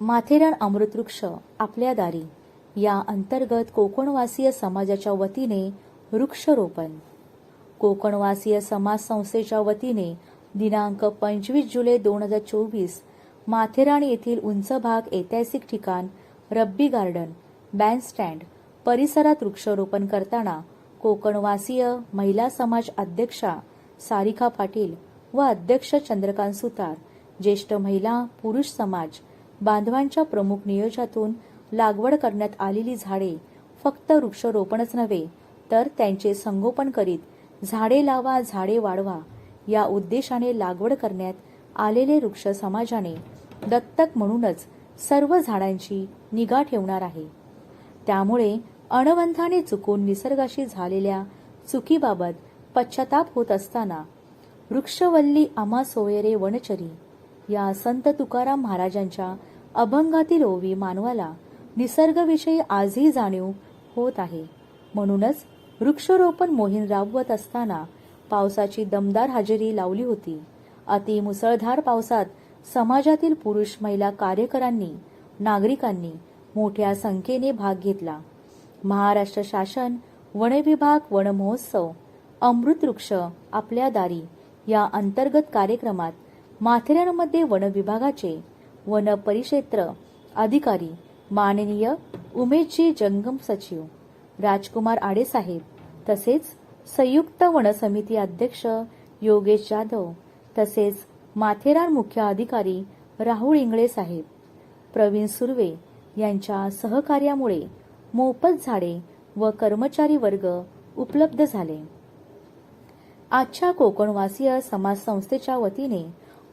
माथेरान अमृतवृक्ष आपल्या दारी. या अंतर्गत कोकणवासीय समाजाच्या वतीने वृक्षरोपण. कोकणवासीय समाज संस्थेच्या वतीने दिनांक पंचवीस जुलै दोन हजार चोवीस माथेरान येथील उंच भाग ऐतिहासिक ठिकाण रब्बी गार्डन बँडस्टँड परिसरात वृक्षारोपण करताना कोकणवासीय महिला समाज अध्यक्षा सारिका पाटील व अध्यक्ष चंद्रकांत सुतार ज्येष्ठ महिला पुरुष समाज बांधवांच्या प्रमुख नियोजातून लागवड करण्यात आलेली झाडे फक्त वृक्षरोपणच नव्हे तर त्यांचे संगोपन करीत झाडे लावा झाडे वाढवा या उद्देशाने लागवड करण्यात आलेले वृक्ष समाजाने दत्तक म्हणूनच सर्व झाडांची निगा ठेवणार आहे. त्यामुळे अणबंधाने चुकून निसर्गाशी झालेल्या चुकीबाबत पश्चाताप होत असताना वृक्षवल्ली आमा सोयरे वनचरी या संत तुकाराम महाराजांच्या अभंगातील ओवी मानवाला निसर्गविषयी आजही जाणीव होत आहे. म्हणूनच वृक्षरोपण मोहीम राबवत असताना पावसाची दमदार हजेरी लावली होती. अति मुसळधार पावसात समाजातील पुरुष महिला कार्यकरांनी नागरिकांनी मोठ्या संख्येने भाग घेतला. महाराष्ट्र शासन वन विभाग वन महोत्सव अमृत वृक्ष आपल्या दारी या अंतर्गत कार्यक्रमात माथेरानमध्ये वन विभागाचे वन परिक्षेत्र अधिकारी माननीय उमेशजी जंगम सचिव राजकुमार आडेसाहेब तसेच संयुक्त वन समिती अध्यक्ष योगेश जाधव तसेच माथेरान मुख्य अधिकारी राहुल इंगळे साहेब प्रवीण सुर्वे यांच्या सहकार्यामुळे मोफत झाडे व कर्मचारी वर्ग उपलब्ध झाले. आजच्या कोकणवासीय समाज संस्थेच्या वतीने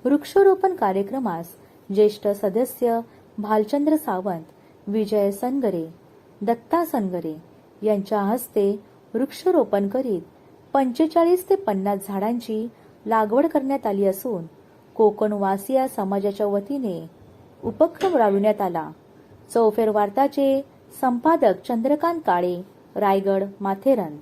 वृक्षारोपण कार्यक्रमास ज्येष्ठ सदस्य भालचंद्र सावंत विजय सनगरे दत्ता सनगरे यांच्या हस्ते वृक्षरोपण करीत पंचेचाळीस ते पन्नास झाडांची लागवड करण्यात आली असून कोकणवासिया समाजाच्या वतीने उपक्रम राबविण्यात आला. चौफेर वार्ताचे संपादक चंद्रकांत काळे रायगड माथेरन.